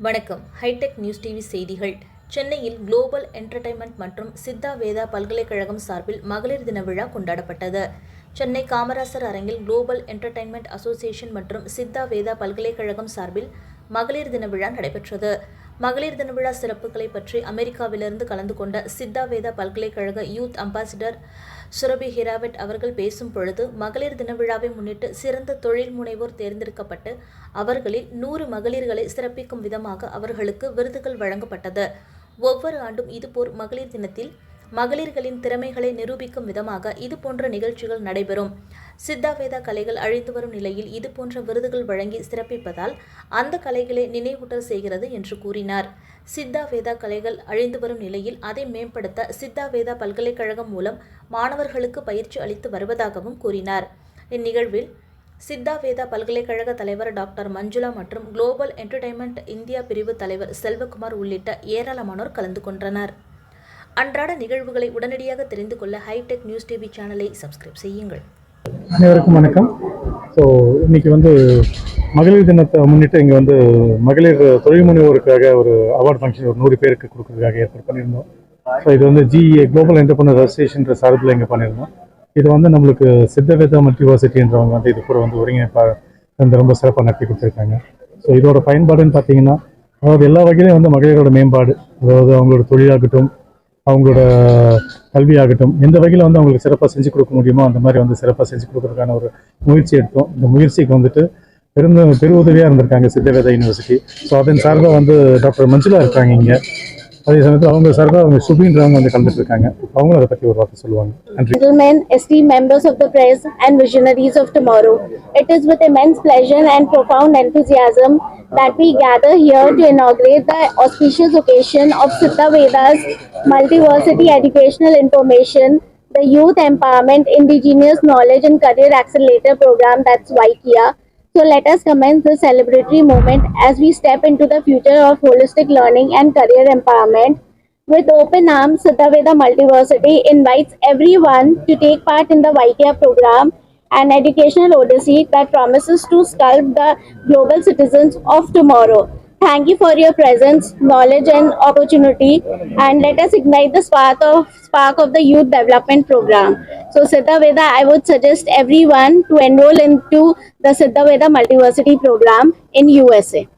வணக்கம். Hitech news TV செய்திகள். சென்னையில் குளோபல் என்டர்டைன்மெண்ட் மற்றும் சித்தா வேதா பல்கலைக்கழகம் சார்பில் மகளிர் தின விழா கொண்டாடப்பட்டது. சென்னை காமராசர் அரங்கில் குளோபல் என்டர்டைன்மெண்ட் அசோசியேஷன் மற்றும் சித்தா வேதா பல்கலைக்கழகம் சார்பில் மகளிர் தின விழா நடைபெற்றது. மகளிர் தின விழா சிறப்புகளை பற்றி அமெரிக்காவிலிருந்து கலந்து கொண்ட சித்தா வேதா பல்கலைக்கழக யூத் அம்பாசிடர் சுரபி ஹிராவட் அவர்கள் பேசும் பொழுது மகளிர் தின விழாவை முன்னிட்டு சிறந்த தொழில் முனைவோர் தேர்ந்தெடுக்கப்பட்டு அவர்களில் நூறு மகளிர்களை சிறப்பிக்கும் விதமாக அவர்களுக்கு விருதுகள் வழங்கப்பட்டது. ஒவ்வொரு ஆண்டும் இதுபோர் மகளிர் தினத்தில் மகளிர்களின் திறமைகளை நிரூபிக்கும் விதமாக இதுபோன்ற நிகழ்ச்சிகள் நடைபெறும். சித்தாவேதா கலைகள் அழிந்து வரும் நிலையில் இதுபோன்ற விருதுகள் வழங்கி சிறப்பிப்பதால் அந்த கலைகளை நினைவூட்டல் செய்கிறது என்று கூறினார். சித்தா வேதா கலைகள் அழிந்து வரும் நிலையில் அதை மேம்படுத்த சித்தா வேதா பல்கலைக்கழகம் மூலம் மாணவர்களுக்கு பயிற்சி அளித்து வருவதாகவும் கூறினார். இந்நிகழ்வில் சித்தா வேதா பல்கலைக்கழக தலைவர் டாக்டர் மஞ்சுளா மற்றும் குளோபல் என்டர்டைன்மெண்ட் இந்தியா பிரிவு தலைவர் செல்வகுமார் உள்ளிட்ட ஏராளமானோர் கலந்து கொண்டனர். அன்றாட நிகழ்வுகளை உடனடியாக தெரிந்து கொள்ள ஹைடெக் நியூஸ் டிவி சேனலை சப்ஸ்கிரைப் செய்யுங்கள். அனைவருக்கும் வணக்கம். ஸோ இன்னைக்கு வந்து மகளிர் தினத்தை முன்னிட்டு இங்கே வந்து மகளிர் தொழில் முனைவோருக்காக ஒரு அவார்ட் ஃபங்க்ஷன் ஒரு நூறு பேருக்கு கொடுக்கறதுக்காக ஏற்பாடு பண்ணியிருந்தோம். ஸோ இது வந்து ஜிஏ குளோபல் என்டர்பிரனர் அசோசியேஷன்ற சார்பில் இங்கே பண்ணியிருந்தோம். இது வந்து நம்மளுக்கு சித்தவேதா மல்டிவர்சிட்டின்றவங்க வந்து இது கூட வந்து ஒருங்கிணைப்பாக வந்து ரொம்ப சிறப்பாக நடத்தி கொடுத்துருக்காங்க. ஸோ இதோட பயன்பாடுன்னு பார்த்தீங்கன்னா அதாவது எல்லா வகையிலையும் வந்து மகளிரோட மேம்பாடு அதாவது அவங்களோட தொழிலாகட்டும் அவங்களோட கல்வியாகட்டும் எந்த வகையில் வந்து அவங்களுக்கு சிறப்பாக செஞ்சு கொடுக்க முடியுமோ அந்த மாதிரி வந்து சிறப்பாக செஞ்சு கொடுக்கறதுக்கான ஒரு முயற்சி எடுத்தோம். இந்த முயற்சிக்கு வந்துட்டு பெருந்த பெருவுதவியாக இருந்திருக்காங்க சித்தவேதா யூனிவர்சிட்டி. ஸோ அதன் சார்பாக வந்து டாக்டர் மஞ்சுளா இருக்காங்க இங்கே. அதே சமயத்தில் அவங்க சார்பாக அவங்க சுபின்றவங்க வந்து கலந்துட்டு இருக்காங்க அவங்களும் அதை பற்றி ஒரு வார்த்தை சொல்லுவாங்க நன்றி gentlemen, esteemed members of the press, and visionaries of tomorrow. It is with immense pleasure and profound enthusiasm that we gather here to inaugurate the auspicious occasion of Siddha Veda's Multiversity Educational Information, the Youth Empowerment Indigenous Knowledge and Career Accelerator Program that's YKIA. so let us commence this celebratory moment as we step into the future of holistic learning and career empowerment. With open arms, Siddhaveda Multiversity invites everyone to take part in the YKA program, an educational odyssey that promises to sculpt the global citizens of tomorrow. Thank you for your presence, knowledge, and opportunity, and let us ignite the spark of spark of the youth development program. So, Siddhaveda, I would suggest everyone to enroll into the Siddhaveda Multiversity program in USA.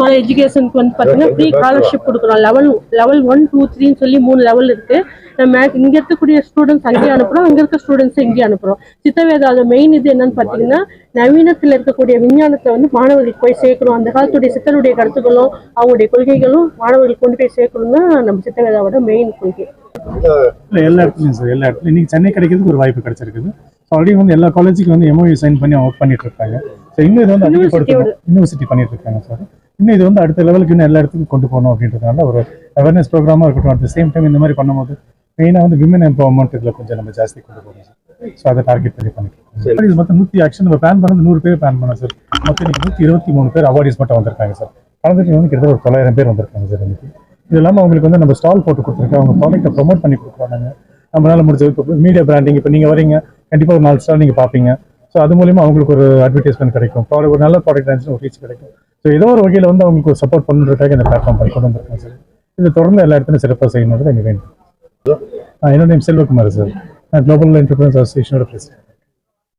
College எஜுகேஷனுக்கு வந்து பார்த்தீங்கன்னா free scholarship கொடுக்குறோம். Level level one two த்ரீன்னு சொல்லி மூணு level இருக்கு. நம்ம இங்க இருக்கக்கூடிய ஸ்டூடெண்ட்ஸ் அங்கேயே அனுப்புறோம் அங்க இருக்க ஸ்டூடெண்ட்ஸ் இங்கேயே அனுப்புறோம். சித்தவேதாத மெயின் இது என்னன்னு பார்த்தீங்கன்னா நவீனத்தில் இருக்கக்கூடிய விஞ்ஞானத்தை வந்து மாணவர்களுக்கு போய் சேர்க்கணும். அந்த காலத்துடைய சித்தருடைய கருத்துக்களும் அவங்களுடைய கொள்கைகளும் மாணவர்களுக்கு கொண்டு போய் சேர்க்கணும் தான் நம்ம சித்தவேதாவோட மெயின் கொள்கை. எல்லா இடத்துலையும் சார் எல்லா இடத்துலையும். இன்னைக்கு சென்னை கிடைக்கிறதுக்கு ஒரு வாய்ப்பு கிடைச்சிருக்குது. ஆல்ரெடி வந்து எல்லா காலேஜுக்கு வந்து எம்ஓயு சைன் பண்ணி ஒர்க் பண்ணிட்டு இருக்காங்க. ஸோ இன்னும் இது வந்து அதிகப்படுத்தணும். யூனிவர்சிட்டி பண்ணிட்டு இருக்காங்க சார். இன்னும் இது வந்து அடுத்த லெவலுக்கு இன்னும் எல்லா இடத்துக்கும் கொண்டு போகணும் அப்படின்றதுனால ஒரு அவேர்னஸ் ப்ரோக்ராமாக இருக்கட்டும். அட் சேம் டைம் இந்த மாதிரி பண்ணும்போது மெயினாக வந்து விமன் எம்பவர்மெண்ட் இதில் கொஞ்சம் நம்ம ஜாஸ்தி கொண்டு போகணும் சார் ஸோ அதை டார்கெட் பண்ணி பண்ணிட்டு இது மொத்தம் நூற்றி ஆக்ஷன் நம்ம பிளான் பண்ணது நூறு பேர் பிளான் பண்ணோம் சார் மொத்தம் இன்னைக்கு நூற்றி இருபத்தி மூணு பேர் அவார்டிஸ் மட்டும் வந்திருக்காங்க சார் கலந்துட்டு வந்து கிட்டத்தட்ட ஒரு தொள்ளாயிரம் பேர் வந்திருக்காங்க சார் இன்னைக்கு. இது இல்லாமல் அவங்களுக்கு வந்து நம்ம ஸ்டால் போட்டு கொடுத்துருக்கோம். அவங்க ப்ராடக்ட்டை ப்ரொமோட் பண்ணி கொடுக்குறாங்க நம்மளால முடிஞ்ச இப்போ மீடியா பிராண்டிங் இப்போ நீங்கள் வரீங்க கண்டிப்பாக ஒரு நாலு ஸ்டால் நீங்கள் பார்ப்பீங்க. ஸோ அது மூலியமா அவங்களுக்கு ஒரு அட்வர்டைஸ்மெண்ட் கிடைக்கும். ப்ராடக்ட் ஒரு நல்ல ப்ராடக்ட் ஒரு ரீச் கிடைக்கும். ஸோ ஏதோ ஒரு வகையில் வந்து அவங்களுக்கு சப்போர்ட் பண்ணுறதுக்காக இந்த பிளாட்ஃபார்ம் கொண்டு வந்திருக்கோம் சார் இது தொடர்ந்து எல்லா இடத்துலையும் சிறப்பாக செய்யணுன்றது எங்கள் வேண்டும் என்னோட நேம் செல்வகுமார் சார் நான் குளோபல் என்டர்பிரைஸ் அசோசியேஷனோட பிரசிடென்ட்